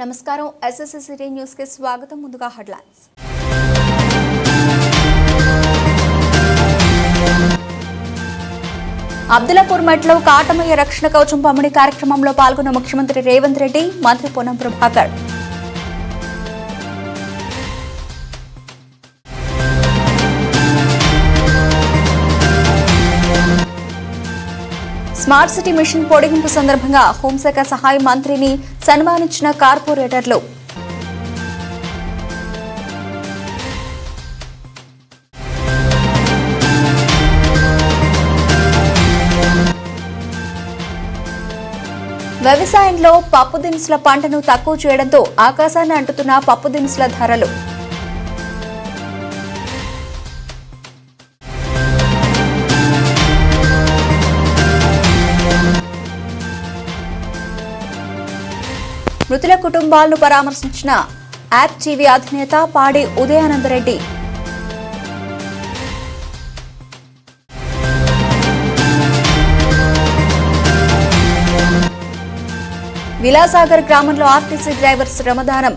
నమస్కారం. ఎస్ఎస్ఎస్సీ సిటీ న్యూస్కి స్వాగతం. ముందుగా హెడ్లైన్స్. అబ్దులాపూర్ మెట్లో కాటమయ్య రక్షణ కవచం పంపిణీ కార్యక్రమంలో పాల్గొన్న ముఖ్యమంత్రి రేవంత్ రెడ్డి మంత్రి Ponnam Prabhakar. Smart city mission పొడిగింపు సందర్భంగా హోంశాఖ సహాయ మంత్రిని సన్మానించిన కార్పొరేటర్లు. వ్యవసాయంలో పప్పు దినుసుల పంటను తక్కువ చేయడంతో ఆకాశాన్ని అంటుతున్న పప్పు దినుసుల ధరలు. మృతుల కుటుంబాలను పరామర్శించిన యాప్ టీవీ అధినేత పాడి ఉదయానందరెడ్డి. విలాసాగర్ గ్రామంలో ఆర్టీసీ డ్రైవర్స్ శ్రమదానం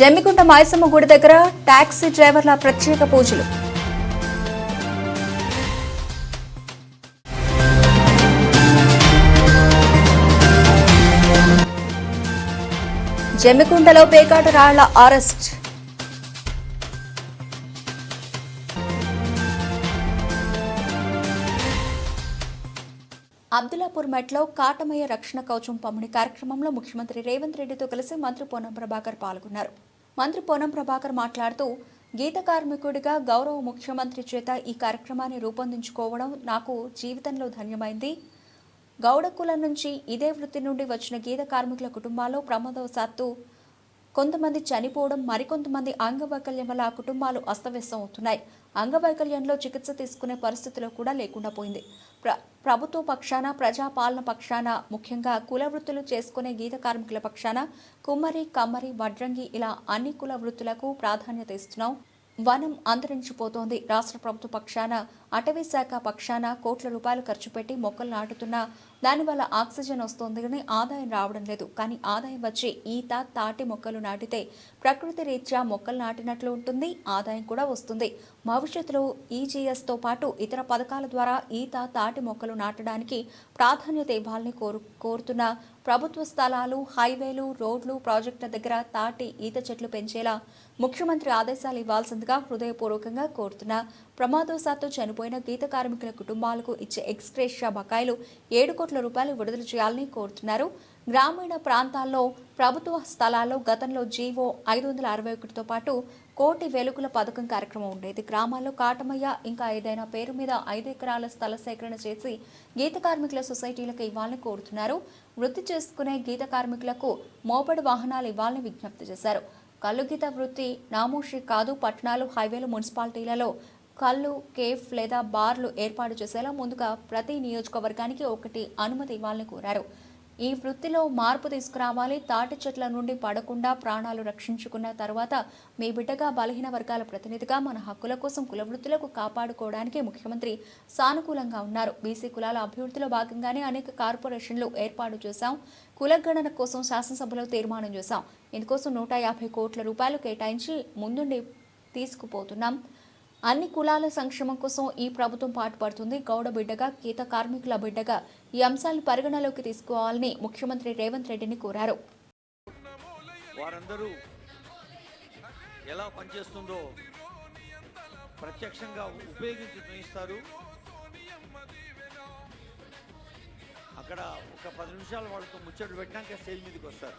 జమ్మికుంట మాయసమ్మ గుడి దగ్గర టాక్సీ డ్రైవర్ల ప్రత్యేక పూజలు. జమ్మికుంటలో పేకాట రాళ్ళ అరెస్ట్. అబ్దులాపూర్ మెట్లో కాటమయ్య రక్షణ కవచం పంపిణీ కార్యక్రమంలో ముఖ్యమంత్రి రేవంత్ రెడ్డితో కలిసి మంత్రి పొన్నం ప్రభాకర్ పాల్గొన్నారు. మంత్రి పొన్నం ప్రభాకర్ మాట్లాడుతూ గీత కార్మికుడిగా గౌరవ ముఖ్యమంత్రి చేత ఈ కార్యక్రమాన్ని రూపొందించుకోవడం నాకు జీవితంలో ధన్యమైంది. గౌడ కులం నుంచి ఇదే వృత్తి నుండి వచ్చిన గీత కార్మికుల కుటుంబాల్లో ప్రమాదవశాత్తు కొంతమంది చనిపోవడం మరికొంతమంది అంగవైకల్యం వల్ల ఆ కుటుంబాలు అస్తవ్యస్తం అవుతున్నాయి. అంగవైకల్యంలో చికిత్స తీసుకునే పరిస్థితిలో కూడా లేకుండా పోయింది. ప్ర ప్రభుత్వ పక్షాన ప్రజాపాలన పక్షాన ముఖ్యంగా కుల వృత్తులు చేసుకునే గీత కార్మికుల పక్షాన కుమ్మరి కమ్మరి వడ్రంగి ఇలా అన్ని కుల వృత్తులకు ప్రాధాన్యత ఇస్తున్నాం. వనం అంతరించిపోతోంది. రాష్ట్ర ప్రభుత్వ పక్షాన అటవీ శాఖ పక్షాన కోట్ల రూపాయలు ఖర్చు పెట్టి మొక్కలు నాటుతున్నా దానివల్ల ఆక్సిజన్ వస్తుంది కానీ ఆదాయం రావడం లేదు. కానీ ఆదాయం వచ్చి ఈత తాటి మొక్కలు నాటితే ప్రకృతి రీత్యా మొక్కలు నాటినట్లు ఉంటుంది ఆదాయం కూడా వస్తుంది. భవిష్యత్తులో ఈజీఎస్తో పాటు ఇతర పథకాల ద్వారా ఈత తాటి మొక్కలు నాటడానికి ప్రాధాన్యత ఇవ్వాలని కోరు కోరుతున్న ప్రభుత్వ స్థలాలు హైవేలు రోడ్లు ప్రాజెక్టుల దగ్గర తాటి ఈత చెట్లు పెంచేలా ముఖ్యమంత్రి ఆదేశాలు ఇవ్వాల్సిందిగా హృదయపూర్వకంగా కోరుతున్న ప్రమాదవశాత్తు చనిపోయిన గీత కార్మికుల కుటుంబాలకు ఇచ్చే ఎక్స్క్రేషియా బకాయిలు ఏడు కోట్ల రూపాయలు విడుదల చేయాలని కోరుతున్నారు. గ్రామీణ ప్రాంతాల్లో ప్రభుత్వ స్థలాల్లో గతంలో జీవో ఐదు వందల అరవై ఒకటితో పాటు కోటి వెలుగుల పథకం కార్యక్రమం ఉండేది. గ్రామాల్లో కాటమయ్య ఇంకా ఏదైనా పేరు మీద ఐదు ఎకరాల స్థల సేకరణ చేసి గీత కార్మికుల సొసైటీలకు ఇవ్వాలని కోరుతున్నారు. వృత్తి చేసుకునే గీత కార్మికులకు మోపడి వాహనాలు ఇవ్వాలని విజ్ఞప్తి చేశారు. కళ్ళు వృత్తి నామోషి కాదు పట్టణాలు హైవేలు మున్సిపాలిటీలలో కళ్ళు కేఫ్ లేదా బార్లు ఏర్పాటు చేసేలా ముందుగా ప్రతి నియోజకవర్గానికి ఒకటి అనుమతి ఇవ్వాలని కోరారు. ఈ వృత్తిలో మార్పు తీసుకురావాలి తాటి చెట్ల నుండి పడకుండా ప్రాణాలు రక్షించుకున్న తర్వాత మీ బిడ్డగా బలహీన వర్గాల ప్రతినిధిగా మన హక్కుల కోసం కుల వృత్తులకు కాపాడుకోవడానికి ముఖ్యమంత్రి సానుకూలంగా ఉన్నారు. బీసీ కులాల అభివృద్ధిలో భాగంగానే అనేక కార్పొరేషన్లు ఏర్పాటు చేశాం. కులగణన కోసం శాసనసభలో తీర్మానం చేశాం. ఇందుకోసం నూట యాభై కోట్ల రూపాయలు కేటాయించి ముందుండి తీసుకుపోతున్నాం. అన్ని కులాల సంక్షేమం కోసం ఈ ప్రభుత్వం పాటుపడుతుంది. గౌడ బిడ్డగా గీత కార్మికుల బిడ్డగా ఈ అంశాలు పరిగణలోకి తీసుకోవాలని ముఖ్యమంత్రి రేవంత్ రెడ్డిని కోరారు. వారందరూ ఎలా పనిచేస్తుందో ప్రత్యక్షంగా ఉపయోగించి చూపిస్తారు. అక్కడ ఒక పది నిమిషాలు వాళ్ళతో ముచ్చట్లు పెట్టినాక స్టేజ్ మీదకి వస్తారు.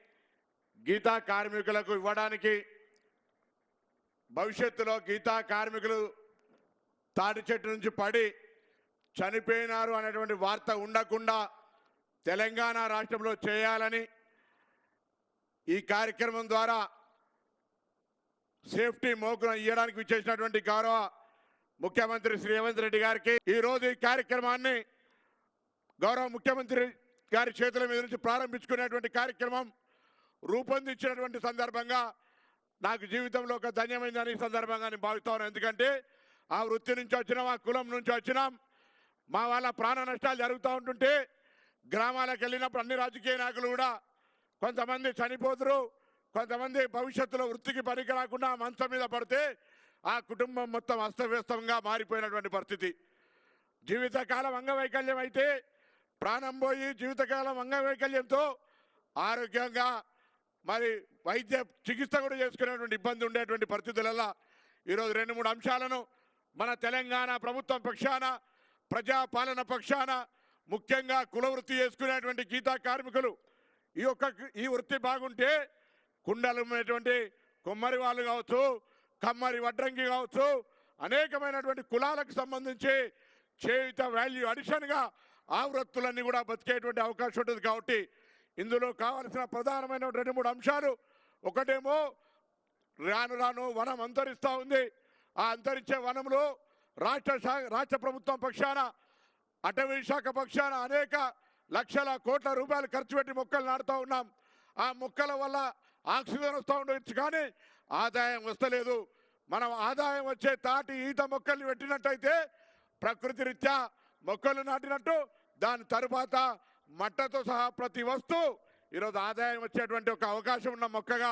గీతా కార్మికులకు ఇవ్వడానికి భవిష్యత్తులో గీతా కార్మికులు తాటి చెట్టు నుంచి పడి చనిపోయినారు అనేటువంటి వార్త ఉండకుండా తెలంగాణ రాష్ట్రంలో చేయాలని ఈ కార్యక్రమం ద్వారా సేఫ్టీ మోకును ఇవ్వడానికి విచ్చేసినటువంటి గౌరవ ముఖ్యమంత్రి శ్రీ రేవంత్ రెడ్డి గారికి ఈ రోజు ఈ కార్యక్రమాన్ని గౌరవ ముఖ్యమంత్రి గారి చేతుల మీద నుంచి ప్రారంభించుకునేటువంటి కార్యక్రమం రూపొందించినటువంటి సందర్భంగా నాకు జీవితంలో ఒక ధన్యమైందని సందర్భంగా నేను భావిస్తాను ఎందుకంటే ఆ వృత్తి నుంచి వచ్చినాం ఆ కులం నుంచి వచ్చినాం. మా వాళ్ళ ప్రాణ నష్టాలు జరుగుతూ ఉంటుంటే గ్రామాలకు వెళ్ళినప్పుడు అన్ని రాజకీయ నాయకులు కూడా కొంతమంది చనిపోతురు కొంతమంది భవిష్యత్తులో వృత్తికి పనికి రాకుండా మంచం మీద పడితే ఆ కుటుంబం మొత్తం అస్తవ్యస్తంగా మారిపోయినటువంటి పరిస్థితి. జీవితకాలం అంగవైకల్యం అయితే ప్రాణం పోయి జీవితకాలం అంగవైకల్యంతో ఆరోగ్యంగా మరి వైద్య చికిత్స కూడా చేసుకునేటువంటి ఇబ్బంది ఉండేటువంటి పరిస్థితులలో ఈరోజు రెండు మూడు అంశాలను మన తెలంగాణ ప్రభుత్వం పక్షాన ప్రజాపాలన పక్షాన ముఖ్యంగా కుల వృత్తి చేసుకునేటువంటి గీతా కార్మికులు ఈ యొక్క ఈ వృత్తి బాగుంటే కుండలు ఉన్నటువంటి కొమ్మరి వాళ్ళు కావచ్చు కమ్మరి వడ్రంగి కావచ్చు అనేకమైనటువంటి కులాలకు సంబంధించి చేయుత వాల్యూ అడిషన్గా ఆ వృత్తులన్నీ కూడా బతికేటువంటి అవకాశం ఉంటుంది కాబట్టి ఇందులో కావలసిన ప్రధానమైన రెండు మూడు అంశాలు. ఒకటేమో రాను రాను వనం అంతరిస్తూ ఉంది. ఆ అంతరించే వనంలో రాష్ట్ర రాష్ట్ర ప్రభుత్వం పక్షాన అటవీ శాఖ పక్షాన అనేక లక్షల కోట్ల రూపాయలు ఖర్చు పెట్టి మొక్కలు నాటుతూ ఉన్నాం. ఆ మొక్కల వల్ల ఆక్సిజన్ వస్తూ ఉండవచ్చు కానీ ఆదాయం వస్తలేదు. మనం ఆదాయం వచ్చే తాటి ఈత మొక్కల్ని పెట్టినట్టయితే ప్రకృతి రీత్యా మొక్కలు నాటినట్టు దాని తరువాత మట్టతో సహా ప్రతి వస్తువు ఈరోజు ఆదాయం వచ్చేటువంటి ఒక అవకాశం ఉన్న మొక్కగా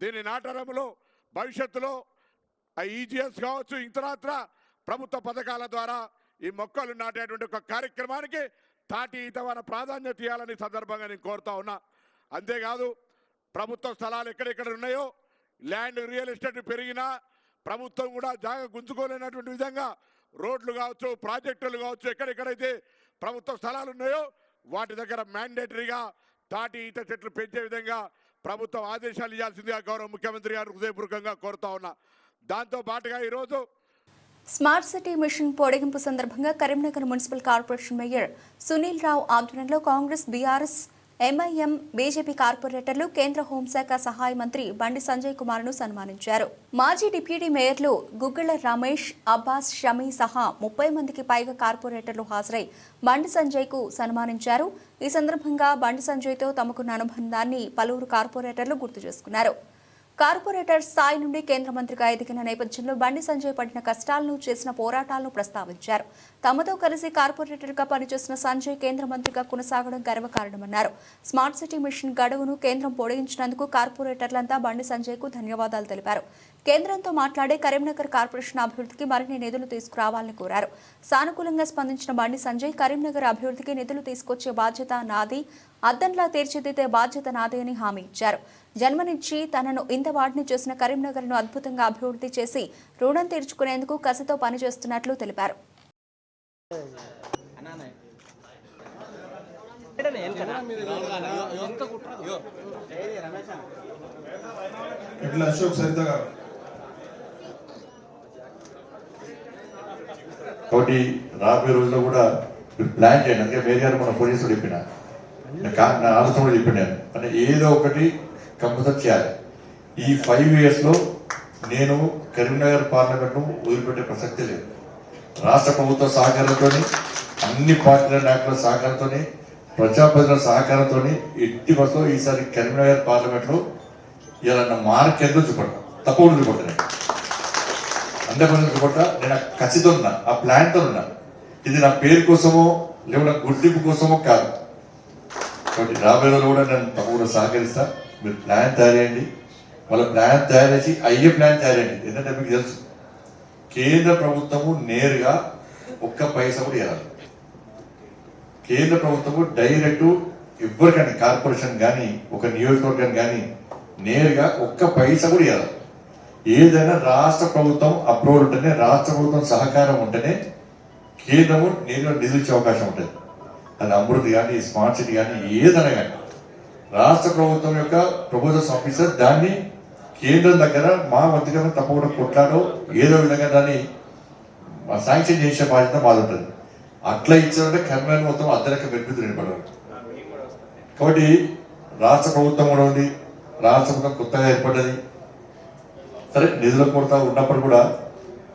దీని నాటడంలో భవిష్యత్తులో ఈజీఎస్ కావచ్చు ఇతరత్ర ప్రభుత్వ పథకాల ద్వారా ఈ మొక్కలు నాటేటువంటి ఒక కార్యక్రమానికి తాటి ఈతవన ప్రాధాన్యత ఇవ్వాలని సందర్భంగా నేను కోరుతా ఉన్నా. అంతేకాదు ప్రభుత్వ స్థలాలు ఎక్కడెక్కడ ఉన్నాయో ల్యాండ్ రియల్ ఎస్టేట్ పెరిగినా ప్రభుత్వం కూడా జాగ గుంజుకోలేనటువంటి విధంగా రోడ్లు కావచ్చు ప్రాజెక్టులు కావచ్చు ఎక్కడెక్కడైతే ప్రభుత్వ స్థలాలు ఉన్నాయో వాటి దగ్గర మ్యాండేటరీగా తాటి ఈత చెట్లు పెంచే విధంగా ప్రభుత్వం ఆదేశాలు ఇవ్వాల్సిందిగా గౌరవ ముఖ్యమంత్రి గారు హృదయపూర్వకంగా కోరుతా ఉన్నా. దాంతో పాటుగా ఈరోజు స్మార్ట్ సిటీ మిషన్ పొడిగింపు సందర్భంగా Karimnagar municipal corporation mayor Sunil Rao ఆధ్వర్యంలో కాంగ్రెస్ బీఆర్ఎస్ ఎంఐఎం బీజేపీ కార్పొరేటర్లు కేంద్ర హోంశాఖ సహాయ మంత్రి బండి సంజయ్ కుమార్ను సన్మానించారు. మాజీ డిప్యూటీ మేయర్లు గుగ్గిళ్ళ రమేష్ అబ్బాస్ షమీ సహా ముప్పై మందికి పైగా కార్పొరేటర్లు హాజరై బండి సంజయ్కు సన్మానించారు. ఈ సందర్భంగా బండి సంజయ్తో తమకున్న అనుబంధాన్ని పలువురు కార్పొరేటర్లు గుర్తు చేసుకున్నారు. కార్పొరేటర్ స్థాయి నుండి కేంద్ర మంత్రిగా ఎదిగిన నేపథ్యంలో బండి సంజయ్ పడిన కష్టాలను చేసిన పోరాటాలను ప్రస్తావించారు. తమతో కలిసి కార్పొరేటర్గా పనిచేసిన సంజయ్ కేంద్ర మంత్రిగా కొనసాగడం గర్వకారణమన్నారు. స్మార్ట్ సిటీ మిషన్ గడువును కేంద్రం పొడిగించినందుకు కార్పొరేటర్లంతా బండి సంజయ్కు ధన్యవాదాలు తెలిపారు. కేంద్రంతో మాట్లాడే కరీంనగర్ కార్పొరేషన్ అభివృద్ధికి మరిన్ని నిధులు తీసుకురావాలని కోరారు. సానుకూలంగా స్పందించిన బండి సంజయ్ కరీంనగర్ అభివృద్ధికి నిధులు తీసుకొచ్చే బాధ్యత నాది అద్దంలా తీర్చిదిద్దే బాధ్యత నాది అని హామీ ఇచ్చారు. జన్మనిచ్చి తనను ఇంత వాటిని చేసిన కరీంనగర్ను అద్భుతంగా అభివృద్ధి చేసి రుణం తీర్చుకునేందుకు కసితో పనిచేస్తున్నట్లు తెలిపారు. ఇట్లా అశోక్ సరిత గారు. కాబట్టి రాబోయే రోజుల్లో కూడా మీరు ప్లాన్ చేయండి. అందుకే మేరీ గారు మన పోలీసులు చెప్పిన. నా కా- నా ఆలోచన కూడా చెప్పినాను అంటే ఏదో ఒకటి కంపల్సరీ చేయాలి ఈ ఫైవ్ ఇయర్స్లో నేను కరీంనగర్ పార్లమెంట్ను వదిలిపెట్టే ప్రసక్తి లేదు. రాష్ట్ర ప్రభుత్వ సహకారంతో అన్ని పార్టీల నాయకుల సహకారంతో ప్రజాప్రతినిధుల సహకారంతో ఎట్టి బస్సులో ఈసారి కరీంనగర్ పార్లమెంట్లో ఇలా మార్క్ ఎంతో చూపడతాం తప్పకుండా చూపడతాను అందరికీ చూపట్ట నేను ఆ ఉన్నా ఆ ప్లాన్తో ఉన్నా. ఇది నా పేరు కోసమో లేకపోతే నా గుర్తింపు కోసమో కాదు. కాబట్టి రాబోయే రోజుల్లో కూడా నేను తప్పకుండా సహకరిస్తాను మీరు ప్లాన్ తయారు చేయండి వాళ్ళ ప్లాన్ తయారు చేసి అయ్యే ప్లాన్ తయారు చేయండి ఎందుకంటే మీకు తెలుసు కేంద్ర ప్రభుత్వము నేరుగా ఒక్క పైసా కూడా ఇవ్వాలి కేంద్ర ప్రభుత్వము డైరెక్ట్ ఎవరికైనా కార్పొరేషన్ కానీ ఒక నియోజకవర్గం కానీ నేరుగా ఒక్క పైసా కూడా ఇవ్వాలి ఏదైనా రాష్ట్ర ప్రభుత్వం అప్రూవల్ ఉంటేనే రాష్ట్ర ప్రభుత్వం సహకారం ఉంటేనే కేంద్రము నేరుగా నిధులు ఇచ్చే అవకాశం ఉంటుంది. అది అమృత్ కానీ స్మార్ట్ సిటీ కానీ ఏదైనా కానీ రాష్ట్ర ప్రభుత్వం యొక్క ప్రపోజల్స్ ఆఫీసర్ దాన్ని కేంద్రం దగ్గర మా వంతుగా తప్పకుండా కొట్లాడో ఏదో విధంగా దాన్ని శాంక్షన్ చేసే బాధ్యత మాది ఉంటుంది అట్లా ఇచ్చారంటే కర్మలు మొత్తం అద్దెలక మెరుగుతూ నిలబడాలి కాబట్టి రాష్ట్ర ప్రభుత్వం కూడా ఉంది. రాష్ట్ర ప్రభుత్వం కొత్తగా ఏర్పడ్డది. సరే నిధుల కొరత ఉన్నప్పుడు కూడా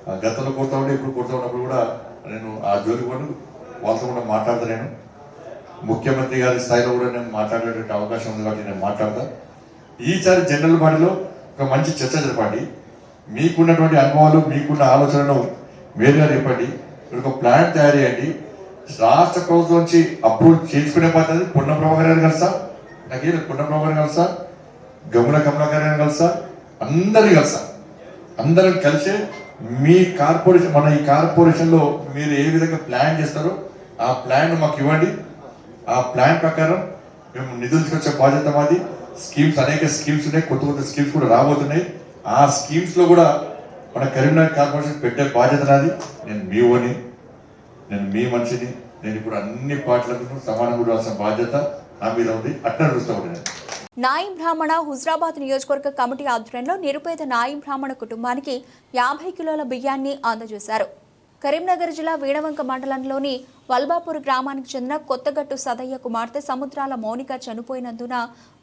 ఆ గతంలో కొడతా ఉండి ఇప్పుడు కొడతా ఉన్నప్పుడు కూడా నేను ఆ జోలికి కూడా వాళ్ళతో కూడా మాట్లాడతా నేను. ముఖ్యమంత్రి గారి స్థాయిలో కూడా నేను మాట్లాడేటువంటి అవకాశం ఉంది కాబట్టి నేను మాట్లాడతా. ఈసారి జనరల్ బాడీలో ఒక మంచి చర్చ జరపండి. మీకున్నటువంటి అనుభవాలు మీకున్న ఆలోచనలు వేరుగా చెప్పండి ఒక ప్లాన్ తయారు చేయండి. రాష్ట్ర ప్రభుత్వం నుంచి అప్రూవ్ చేసుకునే పద్ధతి పున్న ప్రభాకర్ గారు కలుసా నాకేం పున్న ప్రభాకర్ కలుసా గముల కమలాకర్ గారు కలుసా అందరినీ కలుసా అందరం కలిసి మీ కార్పొరేషన్ మన ఈ కార్పొరేషన్లో మీరు ఏ విధంగా ప్లాన్ చేస్తారో ఆ ప్లాన్ మాకు ఇవ్వండి. ఆ ప్లాన్ ప్రకారం మేము నిధులు తీసుకొచ్చే బాధ్యత మాది. స్కీమ్స్ అనేక స్కీమ్స్ ఉన్నాయి. కొత్త కొత్త స్కీమ్స్ కూడా రాబోతున్నాయి. ఆ స్కీమ్స్లో కూడా మన కరీంనగర్ కార్పొరేషన్ పెట్టే బాధ్యత నాది. నేను మీ ఓని నేను మీ మనిషిని నేను ఇప్పుడు అన్ని పార్టీలకు సమానం కూడా బాధ్యత నా మీద ఉంది. అట్లా చూస్తూ ఉంటాను నాయి బ్రాహ్మణ హుజరాబాద్ నియోజకవర్గ కమిటీ ఆధ్వర్యంలో నిరుపేద నాయి బ్రాహ్మణ కుటుంబానికి యాభై కిలోల బియ్యాన్ని అందజేశారు. కరీంనగర్ జిల్లా వీణవంక మండలంలోని వల్బాపూర్ గ్రామానికి చెందిన కొత్తగట్టు సదయ్య కుమార్తె సముద్రాల మౌనిక చనిపోయినందున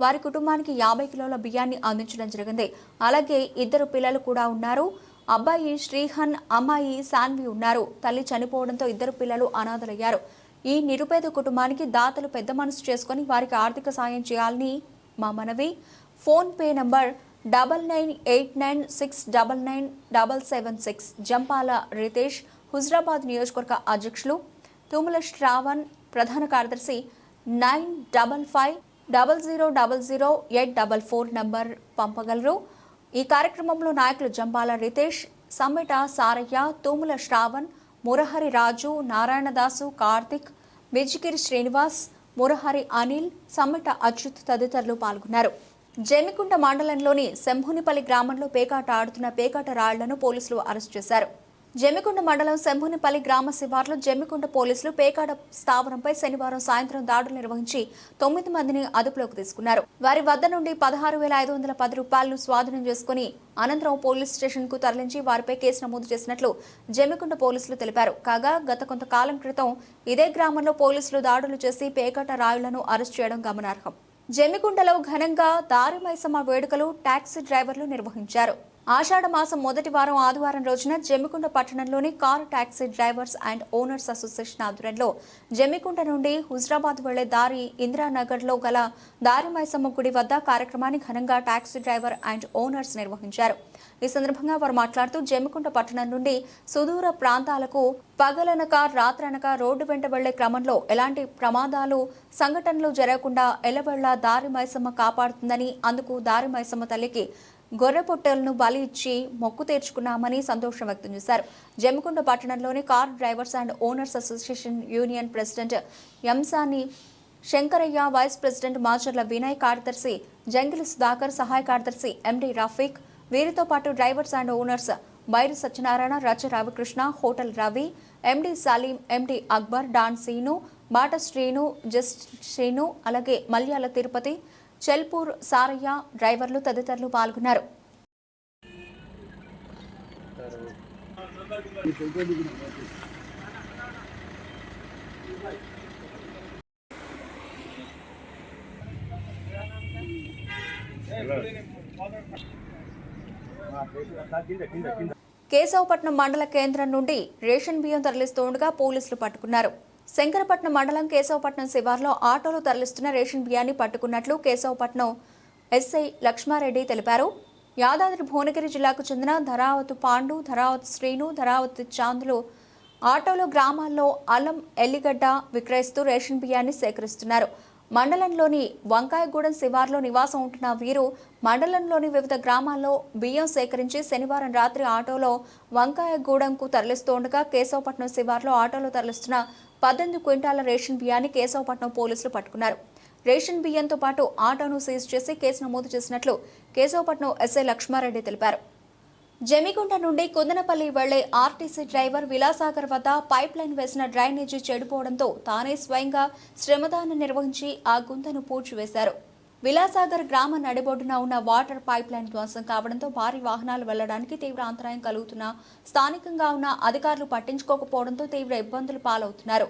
వారి కుటుంబానికి యాభై కిలోల బియ్యాన్ని అందించడం జరిగింది. అలాగే ఇద్దరు పిల్లలు కూడా ఉన్నారు. అబ్బాయి శ్రీహన్ అమ్మాయి సాన్వి ఉన్నారు. తల్లి చనిపోవడంతో ఇద్దరు పిల్లలు అనాథలయ్యారు. ఈ నిరుపేద కుటుంబానికి దాతలు పెద్ద మనసు చేసుకొని వారికి ఆర్థిక సాయం చేయాలని మా మనవి. PhonePe number double nine eight nine six double nine double seven six. Jampala Ritesh Huzurabad నియోజకవర్గ అధ్యక్షులు తుముల శ్రావణ్ ప్రధాన కార్యదర్శి nine double five double zero double zero eight double four number పంపగలరు. ఈ కార్యక్రమంలో నాయకులు జంపాల రితేష్ సమ్మెట సారయ్య తూముల శ్రావణ్ మురహరి రాజు నారాయణదాసు కార్తిక్ బిజిగిరి శ్రీనివాస్ మురహరి అనిల్ సమ్మెట అచ్యుత్ తదితరులు పాల్గొన్నారు. జమ్మికుంట మండలంలోని శంభునిపల్లి గ్రామంలో పేకాట ఆడుతున్న పేకాట రాళ్ళను పోలీసులు అరెస్ట్ చేశారు. జమ్మికుండ మండలం శంభునిపల్లి గ్రామ శివార్లో జమ్మికుండ పోలీసులు పేకాట స్థావరంపై శనివారం సాయంత్రం దాడులు నిర్వహించి తొమ్మిది మందిని అదుపులోకి తీసుకున్నారు. వారి వద్ద నుండి పదహారు వేల ఐదు వందల పది రూపాయలను స్వాధీనం చేసుకుని అనంతరం పోలీస్ స్టేషన్కు తరలించి వారిపై కేసు నమోదు చేసినట్లు జమ్మికుండ పోలీసులు తెలిపారు. కాగా గత కొంతకాలం క్రితం ఇదే గ్రామంలో పోలీసులు దాడులు చేసి పేకాట రాయులను అరెస్ట్ చేయడం గమనార్హం. జమ్మికుండలో ఘనంగా దారిమైసమ్మ వేడుకలు టాక్సీ డ్రైవర్లు నిర్వహించారు. ఆషాఢ మాసం మొదటి వారం ఆదివారం రోజున జమ్మికుంట పట్టణంలోని car taxi drivers and owners association ఆధ్వర్యంలో జమ్మికుంట నుండి హుజరాబాద్ వెళ్ళే దారి ఇందిరానగర్లో గల దారి మైసమ్మ గుడి వద్ద కార్యక్రమాన్ని ఘనంగా ట్యాక్సీ డ్రైవర్ అండ్ ఓనర్స్ నిర్వహించారు. ఈ సందర్భంగా వారు మాట్లాడుతూ జమ్మికుంట పట్టణం నుండి సుదూర ప్రాంతాలకు పగలనక రాత్రనక రోడ్డు వెంట వెళ్ళే క్రమంలో ఎలాంటి ప్రమాదాలు సంఘటనలు జరగకుండా ఎలబెళ్ళ దారి మైసమ్మ కాపాడుతుందని అందుకు దారి మైసమ్మ తల్లికి గొర్రె పొట్టెలను బలి ఇచ్చి మొక్కు తీర్చుకున్నామని సంతోషం వ్యక్తం చేశారు. జమ్మికుంట పట్టణంలోని car drivers and owners association union president Emsani Shankaraiah vice president Macharla Vinay కార్యదర్శి జంగిలి సుధాకర్ సహాయ కార్యదర్శి ఎండి రఫీక్ వీరితో పాటు drivers and owners Bairu Satyanarayana Racha Ravikrishna hotel Ravi MD Salim MD Akbar don Seenu Bata Srinu just Srinu అలాగే మల్యాల తిరుపతి చెల్పూర్ సారయ్య డ్రైవర్లు తదితరులు పాల్గొన్నారు. కేశవపట్నం మండల కేంద్రం నుండి రేషన్ బియ్యం తరలిస్తుండగా పోలీసులు పట్టుకున్నారు. శంకరపట్నం మండలం కేశవపట్నం శివార్లో ఆటోలు తరలిస్తున్న రేషన్ బియ్యాన్ని పట్టుకున్నట్లు కేశవపట్నం ఎస్ఐ లక్ష్మారెడ్డి తెలిపారు. యాదాద్రి భువనగిరి జిల్లాకు చెందిన ధరావతి పాండు ధరావతి శ్రీను ధరావతు చాందులు ఆటోలో గ్రామాల్లో అల్లం ఎల్లిగడ్డ విక్రయిస్తూ రేషన్ బియ్యాన్ని సేకరిస్తున్నారు. మండలంలోని వంకాయగూడెం శివార్లో నివాసం ఉంటున్న వీరు మండలంలోని వివిధ గ్రామాల్లో బియ్యం సేకరించి శనివారం రాత్రి ఆటోలో వంకాయగూడెంకు తరలిస్తుండగా కేశవపట్నం శివార్లో ఆటోలో తరలిస్తున్న పద్దెనిమిది క్వింటాల రేషన్ బియ్యాన్ని కేశవపట్నం పోలీసులు పట్టుకున్నారు. రేషన్ బియ్యంతో పాటు ఆటోను సీజ్ చేసి కేసు నమోదు చేసినట్లు కేశవపట్నం ఎస్ఐ లక్ష్మారెడ్డి తెలిపారు. జమిగుంట నుండి కుందనపల్లి వెళ్ళే ఆర్టీసీ డ్రైవర్ విలాసాగర్ వద్ద పైప్ లైన్ వేసిన డ్రైనేజీ చెడిపోవడంతో తానే స్వయంగా శ్రమదానం నిర్వహించి ఆ గుంతను పూడ్చివేశారు. విలాసాగర్ గ్రామ నడిబొడ్డున ఉన్న వాటర్ పైప్ లైన్ ధ్వంసం కావడంతో భారీ వాహనాలు వెళ్ళడానికి తీవ్ర అంతరాయం కలుగుతున్న స్థానికంగా ఉన్న అధికారులు పట్టించుకోకపోవడంతో తీవ్ర ఇబ్బందులు పాలవుతున్నారు.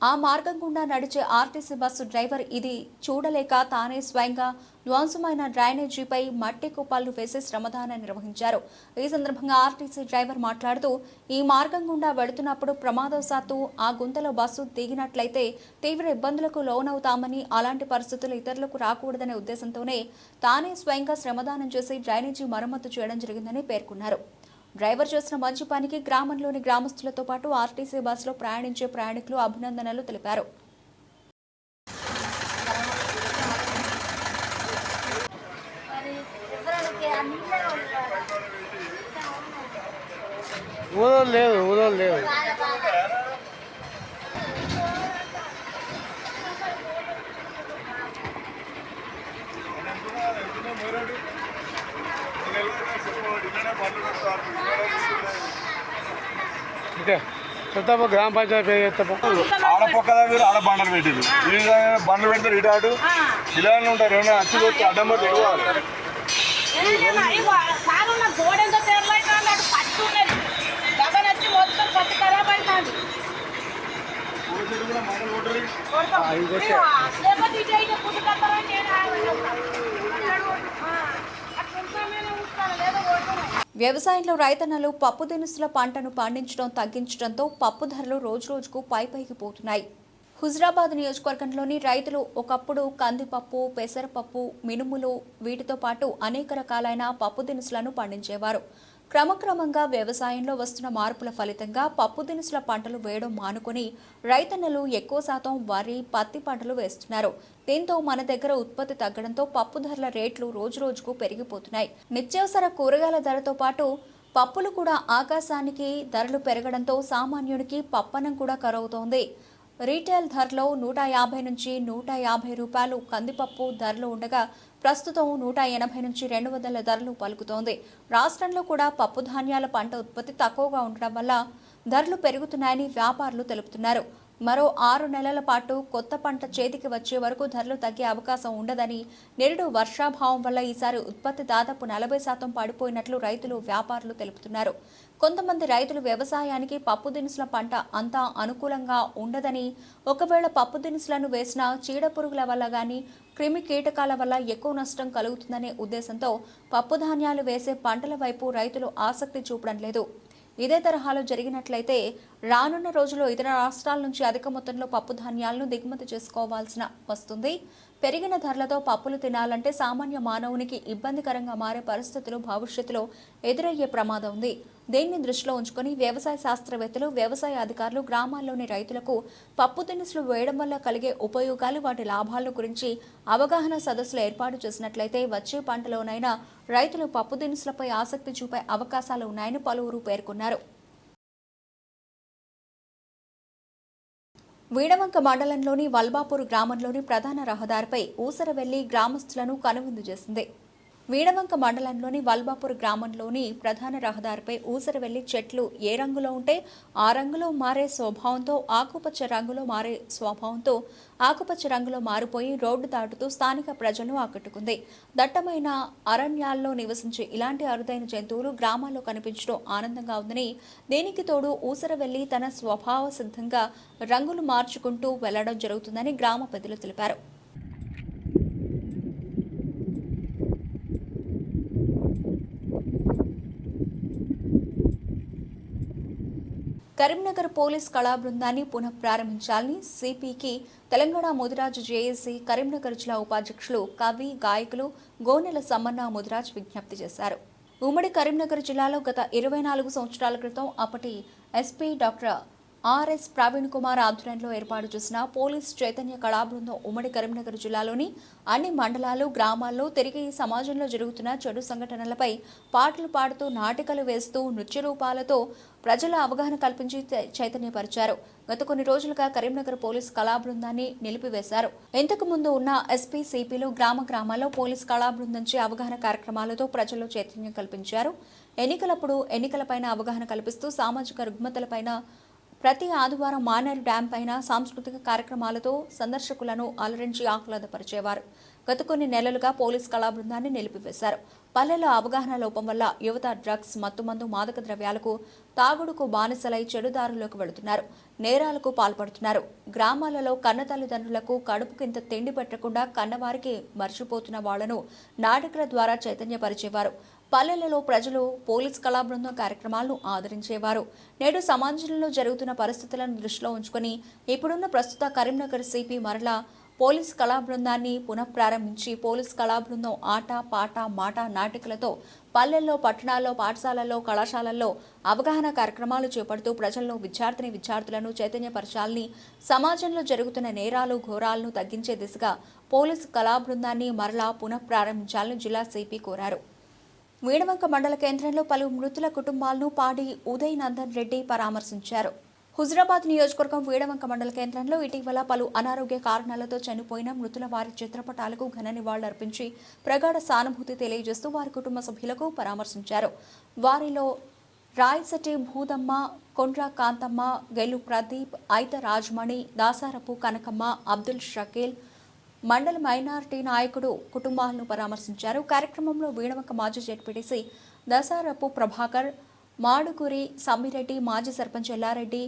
ఆ మార్గం గుండా నడిచే ఆర్టీసీ బస్సు డ్రైవర్ ఇది చూడలేక తానే స్వయంగా ధ్వంసమైన డ్రైనేజీపై మట్టి కుప్పాలు వేసి శ్రమదానం నిర్వహించారు. ఈ సందర్భంగా ఆర్టీసీ డ్రైవర్ మాట్లాడుతూ ఈ మార్గం గుండా వెళుతున్నప్పుడు ప్రమాదవశాత్తు ఆ గుంతలో బస్సు దిగినట్లయితే తీవ్ర ఇబ్బందులకు లోనవుతామని అలాంటి పరిస్థితులు ఇతరులకు రాకూడదనే ఉద్దేశంతోనే తానే స్వయంగా శ్రమదానం చేసి డ్రైనేజీ మరమ్మతు చేయడం జరిగిందని పేర్కొన్నారు. డ్రైవర్ చేసిన మంచి పనికి గ్రామంలోని గ్రామస్తులతో పాటు ఆర్టీసీ బస్సులో ప్రయాణించే ప్రయాణికులు అభినందనలు తెలిపారు. ఊదోలు లేదు ఊదోలు లేదు. ఇదే చెప్తాపో గ్రామ పంచాయతీ పేరు చెప్తాపో ఆడ పక్కన మీరు ఆడ బండలు పెట్టింది వీళ్ళ బండ్లు పెడతారు ఇటు అటు ఇలానే ఉంటారు ఏమైనా వచ్చి కొట్టి అడ్డం పట్టి ఎడవాలి సాగున్న గోడెంతో తెరలైతే అన్నట్టు పట్టు ఉన్నది గగన్ వచ్చి మొత్తం పట్టు ఖరాబ్ అవుతుంది లేకపోతే ఇటు అయితే పుట్టు కట్టారని నేను అట్లా ఉంటాను లేదో ఓడుతున్నాయి వ్యవసాయంలో రైతన్నలు పప్పు దినుసుల పంటను పండించడం తగ్గించడంతో పప్పు ధరలు రోజురోజుకు పైపైకి పోతున్నాయి. హుజరాబాద్ నియోజకవర్గంలోని రైతులు ఒకప్పుడు కందిపప్పు పెసరపప్పు మినుములు వీటితో పాటు అనేక రకాలైన పప్పు దినుసులను పండించేవారు. క్రమక్రమంగా వ్యవసాయంలో వస్తున్న మార్పుల ఫలితంగా పప్పు దినుసుల పంటలు వేయడం మానుకొని రైతన్నలు ఎక్కువ శాతం వరి పత్తి పంటలు వేస్తున్నారు. దీంతో మన దగ్గర ఉత్పత్తి తగ్గడంతో పప్పు ధరల రేట్లు రోజురోజుకు పెరిగిపోతున్నాయి. నిత్యావసర కూరగాయల ధరతో పాటు పప్పులు కూడా ఆకాశానికి ధరలు పెరగడంతో సామాన్యునికి పప్పనం కూడా కరవుతోంది రీటైల్ ధరలో నూట యాభై నుంచి నూట యాభై రూపాయలు కందిపప్పు ధరలు ఉండగా ప్రస్తుతం నూట ఎనభై నుంచి రెండు వందల ధరలు పలుకుతోంది. రాష్ట్రంలో కూడా పప్పు ధాన్యాల పంట ఉత్పత్తి తక్కువగా ఉండడం వల్ల ధరలు పెరుగుతున్నాయని వ్యాపారులు తెలుపుతున్నారు. మరో ఆరు నెలల పాటు కొత్త పంట చేతికి వచ్చే వరకు ధరలు తగ్గే అవకాశం ఉండదని నిరుడు వర్షాభావం వల్ల ఈసారి ఉత్పత్తి దాదాపు నలభై శాతం పడిపోయినట్లు రైతులు వ్యాపారులు తెలుపుతున్నారు. కొంతమంది రైతులు వ్యవసాయానికి పప్పు దినుసుల పంట అంతా అనుకూలంగా ఉండదని ఒకవేళ పప్పు దినుసులను వేసిన చీడపురుగుల వల్ల కానీ క్రిమి కీటకాల వల్ల ఎక్కువ నష్టం కలుగుతుందనే ఉద్దేశంతో పప్పు ధాన్యాలు వేసే పంటల వైపు రైతులు ఆసక్తి చూపడం లేదు. ఇదే తరహాలో జరిగినట్లయితే రానున్న రోజుల్లో ఇతర రాష్ట్రాల నుంచి అధిక మొత్తంలో పప్పు ధాన్యాలను దిగుమతి చేసుకోవాల్సిన వస్తుంది. పెరిగిన ధరలతో పప్పులు తినాలంటే సామాన్య మానవునికి ఇబ్బందికరంగా మారే పరిస్థితులు భవిష్యత్తులో ఎదురయ్యే ప్రమాదం ఉంది. దీన్ని దృష్టిలో ఉంచుకొని వ్యవసాయ శాస్త్రవేత్తలు వ్యవసాయ అధికారులు గ్రామాల్లోని రైతులకు పప్పు దినుసులు వేయడం వల్ల కలిగే ఉపయోగాలు వాటి లాభాల గురించి అవగాహన సదస్సులు ఏర్పాటు చేసినట్లయితే వచ్చే పంటలోనైనా రైతులు పప్పు దినుసులపై ఆసక్తి చూపే అవకాశాలు ఉన్నాయని పలువురు పేర్కొన్నారు. వీడవంక మండలంలోని వల్బాపూర్ గ్రామంలోని ప్రధాన రహదారిపై ఊసరవెల్లి గ్రామస్తులను కనువిందు చేసింది. వీణవంక మండలంలోని వల్బాపూర్ గ్రామంలోని ప్రధాన రహదారిపై ఊసరవెల్లి చెట్లు ఏ రంగులో ఉంటే ఆ రంగులో మారే స్వభావంతో ఆకుపచ్చ రంగులో మారే స్వభావంతో ఆకుపచ్చ రంగులో మారిపోయి రోడ్డు దాటుతూ స్థానిక ప్రజలను ఆకట్టుకుంది. దట్టమైన అరణ్యాల్లో నివసించే ఇలాంటి అరుదైన జంతువులు గ్రామాల్లో కనిపించడం ఆనందంగా ఉందని దీనికి తోడు ఊసరవెల్లి తన స్వభావ సిద్ధంగా రంగులు మార్చుకుంటూ వెళ్ళడం జరుగుతుందని గ్రామ పెద్దలు తెలిపారు. కరీంనగర్ పోలీస్ కళా బృందాన్ని పునః ప్రారంభించాలని సిపికి తెలంగాణ ముదిరాజు జేఏసీ కరీంనగర్ జిల్లా ఉపాధ్యక్షులు కవి గాయకులు గోనెల సమ్మన్న ముదిరాజ్ విజ్ఞప్తి చేశారు. ఉమ్మడి కరీంనగర్ జిల్లాలో గత ఇరవై నాలుగు సంవత్సరాల క్రితం అప్పటి SP doctor RS Praveen Kumar ఆధ్వర్యంలో ఏర్పాటు చేసిన పోలీస్ చైతన్య కళాబృందం ఉమ్మడి కరీంనగర్ జిల్లాలోని అన్ని మండలాలు గ్రామాల్లో తిరిగి సమాజంలో జరుగుతున్న చెడు సంఘటనలపై పాటలు పాడుతూ నాటికలు వేస్తూ నృత్య రూపాలతో ప్రజల అవగాహన కల్పించి చైతన్యపరిచారు. గత కొన్ని రోజులుగా కరీంనగర్ పోలీస్ కళాబృందాన్ని నిలిపివేశారు. ఇంతకు ముందు ఉన్న ఎస్పీ సిపిలు గ్రామ గ్రామాల్లో పోలీస్ కళాబృందంచే అవగాహన కార్యక్రమాలతో ప్రజల్లో చైతన్యం కల్పించారు. ఎన్నికలప్పుడు ఎన్నికలపైన అవగాహన కల్పిస్తూ సామాజిక రుగ్మతలపైన ప్రతి ఆదివారం మానేరు డ్యాం పైన సాంస్కృతిక కార్యక్రమాలతో సందర్శకులను అలరించి ఆహ్లాదపరిచేవారు. గత కొన్ని నెలలుగా పోలీస్ కళా బృందాన్ని నిలిపివేశారు. పల్లెల అవగాహన లోపం వల్ల యువత డ్రగ్స్ మత్తుమందు మాదక ద్రవ్యాలకు తాగుడుకు బానిసలై చెడుదారులోకి వెళుతున్నారు. నేరాలకు పాల్పడుతున్నారు. గ్రామాలలో కన్న తల్లిదండ్రులకు కడుపుకింత తిండి పెట్టకుండా కన్నవారికి మర్చిపోతున్న వాళ్ళను నాటకాల ద్వారా చైతన్యపరిచేవారు. పల్లెలలో ప్రజలు పోలీస్ కళాబృందం కార్యక్రమాలను ఆదరించేవారు. నేడు సమాజంలో జరుగుతున్న పరిస్థితులను దృష్టిలో ఉంచుకొని ఇప్పుడున్న ప్రస్తుత కరీంనగర్ సిపి మరలా పోలీస్ కళా బృందాన్ని పునఃప్రారంభించి పోలీస్ కళా బృందం ఆట పాట మాట నాటికలతో పల్లెల్లో పట్టణాల్లో పాఠశాలల్లో కళాశాలల్లో అవగాహన కార్యక్రమాలు చేపడుతూ ప్రజల్లో విద్యార్థిని విద్యార్థులను చైతన్యపరచాలని సమాజంలో జరుగుతున్న నేరాలు ఘోరాలను తగ్గించే దిశగా పోలీస్ కళా బృందాన్ని మరలా పునఃప్రారంభించాలని జిల్లా సిపి కోరారు. వీణవంక మండల కేంద్రంలో పలు మృతుల కుటుంబాలను పాడి ఉదయ్ నందన్ రెడ్డి పరామర్శించారు. హుజరాబాద్ నియోజకవర్గం వీడవంక మండల కేంద్రంలో ఇటీవల పలు అనారోగ్య కారణాలతో చనిపోయిన మృతుల వారి చిత్రపటాలకు ఘన నివాళులర్పించి ప్రగాఢ సానుభూతి తెలియజేస్తూ వారి కుటుంబ సభ్యులకు పరామర్శించారు. వారిలో రాయసటి భూదమ్మ కొండ్ర కాంతమ్మ గెలు ప్రదీప్ ఐత రాజమణి దాసారపు కనకమ్మ అబ్దుల్ షకీల్ మండల మైనారిటీ నాయకుడు కుటుంబాలను పరామర్శించారు. కార్యక్రమంలో వీణవంక మాజీ జడ్పీటీసీ దసారపు ప్రభాకర్ మాడుగురి సమ్మిరెడ్డి మాజీ సర్పంచ్ ఎల్లారెడ్డి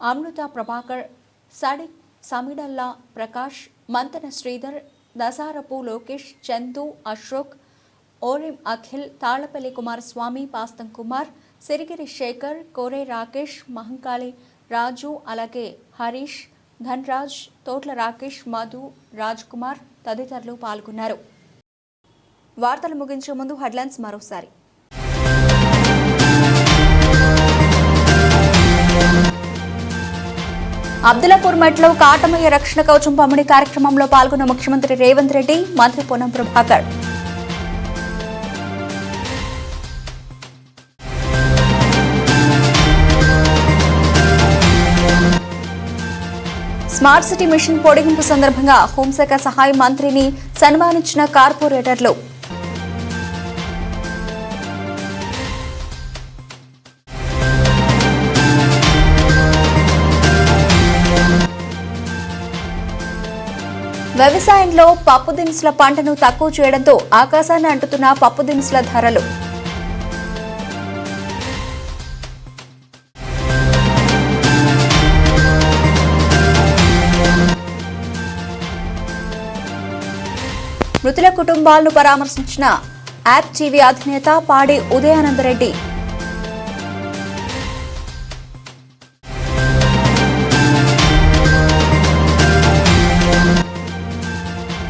అమృత ప్రభాకర్ సడిక్ సమిడల్లా ప్రకాష్ మంతన శ్రీధర్ దసారపు లోకేష్ చందు అశోక్ ఓరిం అఖిల్ తాళ్ళపల్లి కుమారస్వామి పాస్తం కుమార్ సిరిగిరి శేఖర్ కోరే రాకేష్ మహంకాళి రాజు అలాగే హరీష్ ధన్రాజ్ తోట్ల రాకేష్ మధు రాజ్ కుమార్ తదితరులు పాల్గొన్నారు. వార్తలు ముగించే ముందు హెడ్లైన్స్ మరోసారి. అబ్దులాపూర్ మెట్లో కాటమయ్య రక్షణ కవచం పంపిణీ కార్యక్రమంలో పాల్గొన్న ముఖ్యమంత్రి రేవంత్ రెడ్డి మంత్రి Ponnam Prabhakar. Smart city mission పొడిగింపు సందర్భంగా హోంశాఖ సహాయ మంత్రిని సన్మానించిన కార్పొరేటర్లు. వ్యవసాయంలో పప్పు దినుసుల పంటను తక్కువ చేయడంతో ఆకాశాన్ని అంటుతున్న పప్పు దినుసుల ధరలు. మృతుల కుటుంబాలను పరామర్శించిన యాప్ టీవీ అధినేత పాడి ఉదయానందరెడ్డి.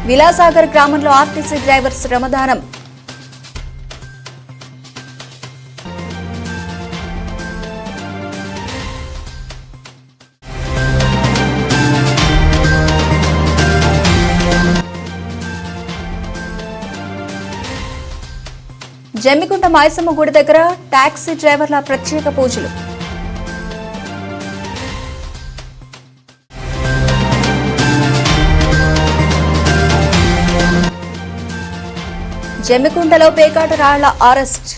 విలాసాగర్ గ్రామంలో ఆర్టీసీ డ్రైవర్ శ్రమదానం జమ్మికుంట మాయసమ్మ గుడి దగ్గర టాక్సీ డ్రైవర్ల ప్రత్యేక పూజలు. జమ్మికుంటలో పేకాట రాళ్ళ అరెస్ట్.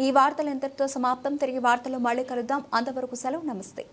ఈ వార్తలు ఇంతటితో సమాప్తం. తిరిగి వార్తలు మళ్ళీ కలుద్దాం. అంతవరకు సెలవు. నమస్తే.